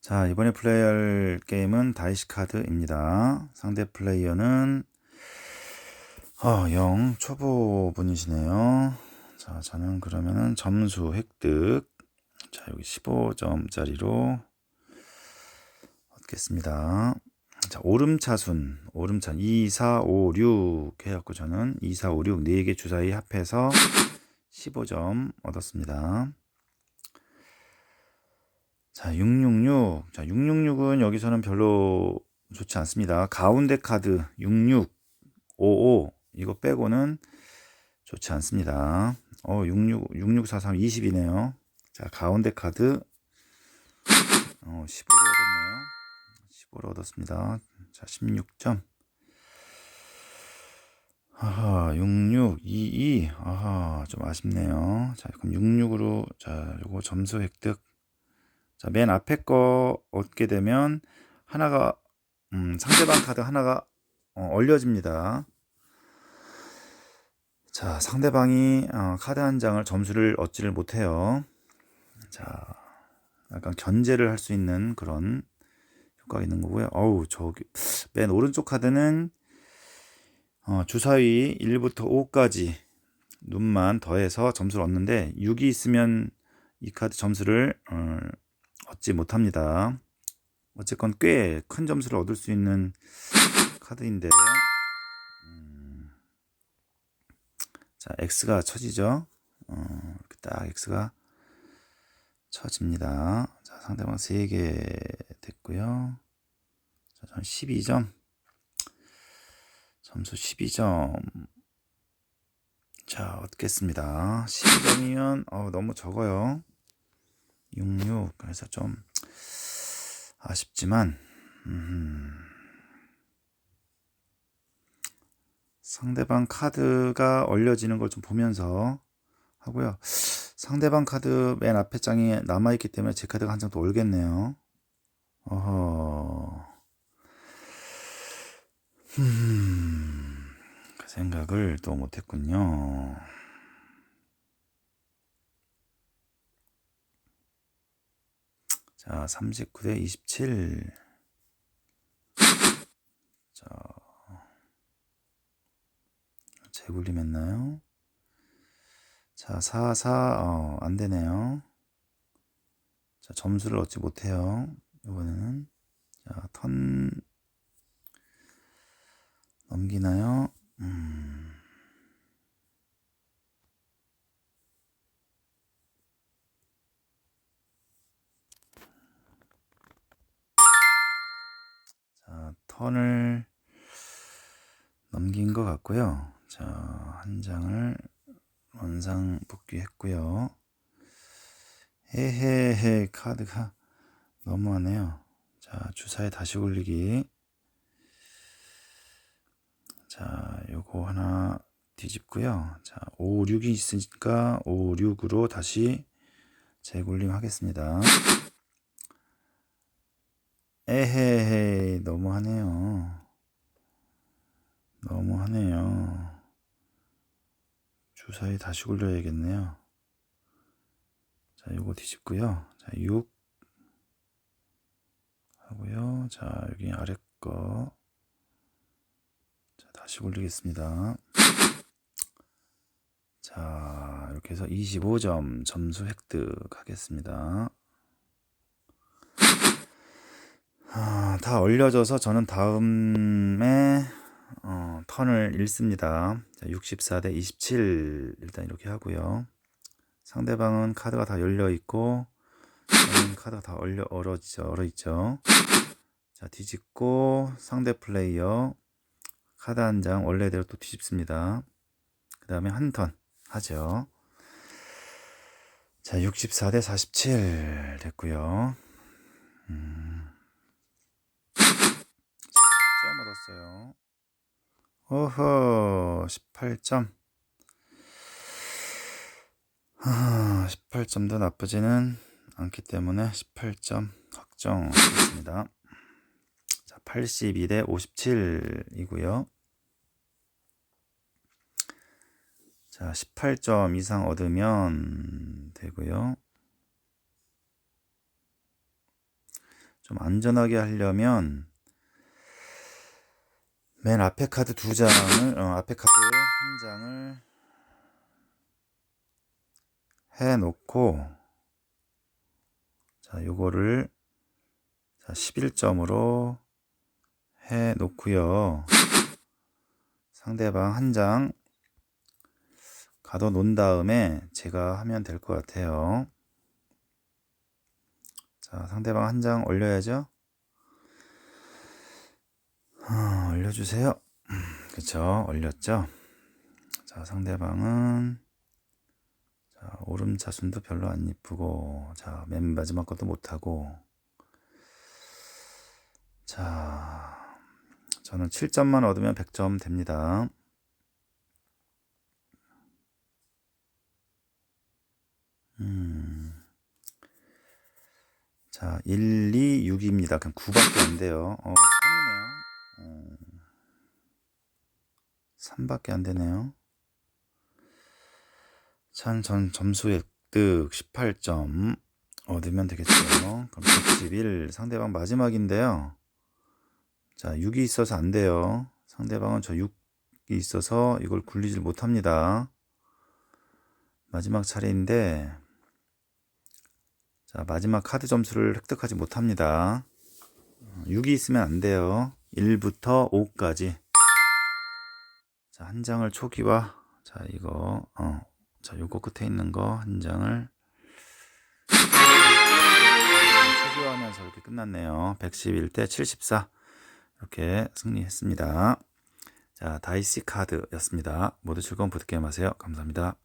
자, 이번에 플레이할 게임은 다이시 카드입니다. 상대 플레이어는 어, 0 초보 분이시네요. 자, 저는 그러면은 점수 획득. 자, 여기 15점짜리로 얻겠습니다. 자, 오름차순, 오름차 2, 4, 5, 6 해갖고 저는 2, 4, 5, 6 4개 주사위 합해서 15점 얻었습니다. 자, 666. 자, 666은 여기서는 별로 좋지 않습니다. 가운데 카드 66, 55 이거 빼고는 좋지 않습니다. 어, 66, 6643 20이네요. 자, 가운데 카드 어, 15를 얻었네요. 15를 얻었습니다. 자, 16점. 아하, 66, 22. 아하, 좀 아쉽네요. 자, 그럼 66으로, 자, 요거 점수 획득. 자, 맨 앞에 거 얻게 되면 하나가, 음, 상대방 카드 하나가 어, 얼려집니다. 자, 상대방이 어, 카드 한 장을 점수를 얻지를 못해요. 자, 약간 견제를 할 수 있는 그런 효과가 있는 거고요. 어우, 저기, 맨 오른쪽 카드는 어, 주사위 1부터 5까지 눈만 더해서 점수를 얻는데 6이 있으면 이 카드 점수를 어, 얻지 못합니다. 어쨌건 꽤 큰 점수를 얻을 수 있는 카드인데 음, 자 X가 쳐지죠. 어, 이렇게 딱 X가 쳐집니다. 자 상대방 3개 됐고요. 자, 전 12점 점수 12점 자 얻겠습니다. 12점이면 어, 너무 적어요. 66 그래서 좀 아쉽지만 음, 상대방 카드가 얼려지는 걸 좀 보면서 하고요. 상대방 카드 맨 앞에 장이 남아있기 때문에 제 카드가 한 장 더 올겠네요. 어허. 음, 그 생각을 또 못했군요. 자, 39대 27. 자, 재굴림 했나요? 자, 4, 4, 어, 안 되네요. 자, 점수를 얻지 못해요. 이번에는. 자, 턴, 넘기나요? 자, 턴을 넘긴 것 같고요. 자, 한 장을 원상 복귀했고요. 헤헤헤 카드가 너무하네요. 자, 주사에 다시 올리기. 자, 요거 하나 뒤집고요. 자, 5, 6이 있으니까 5, 6으로 다시 재굴림 하겠습니다. 너무하네요. 너무하네요. 주사위 다시 굴려야겠네요. 자, 요거 뒤집고요. 자, 6 하고요. 자, 여기 아래 거. 자, 다시 굴리겠습니다. 자, 이렇게 해서 25점 점수 획득하겠습니다. 아, 다 얼려져서 저는 다음에 어, 턴을 읽습니다. 자, 64 대 27 일단 이렇게 하고요. 상대방은 카드가 다 열려 있고 카드가 다 얼려 얼어지죠. 얼어 있죠. 자, 뒤집고 상대 플레이어 카드 한 장 원래대로 또 뒤집습니다. 그 다음에 한 턴 하죠. 자, 64 대 47 됐고요. 음. 10점 얻었어요. 어허, 18점. 아, 18점도 나쁘지는 않기 때문에 18점 확정하겠습니다. 자, 82대 57이고요. 자, 18점 이상 얻으면 되고요. 좀 안전하게 하려면 맨 앞에 카드 두 장을 어, 앞에 카드 한 장을 해 놓고 자 요거를 자 11점으로 해 놓고요. 상대방 한 장 가둬 놓은 다음에 제가 하면 될 것 같아요. 자 상대방 한 장 올려야죠 아, 올려주세요. 그쵸, 올렸죠? 자, 상대방은, 자, 오름차순도 별로 안 이쁘고, 자, 맨 마지막 것도 못하고, 자, 저는 7점만 얻으면 100점 됩니다. 음, 자, 1, 2, 6입니다. 그냥 9밖에 안 돼요. 어, 3이네요. 어, 3밖에 안 되네요. 참, 전 점수 획득 18점 얻으면 되겠죠. 그럼 111 상대방 마지막인데요. 자, 6이 있어서 안 돼요. 상대방은 저 6이 있어서 이걸 굴리질 못합니다. 마지막 차례인데, 자, 마지막 카드 점수를 획득하지 못합니다. 6이 있으면 안 돼요. 1부터 5까지. 자, 한 장을 초기화. 자, 이거, 어, 자, 요거 끝에 있는 거 한 장을 초기화하면서 이렇게 끝났네요. 111대 74. 이렇게 승리했습니다. 자, 다이시 카드였습니다. 모두 즐거운 보드게임 하세요. 감사합니다.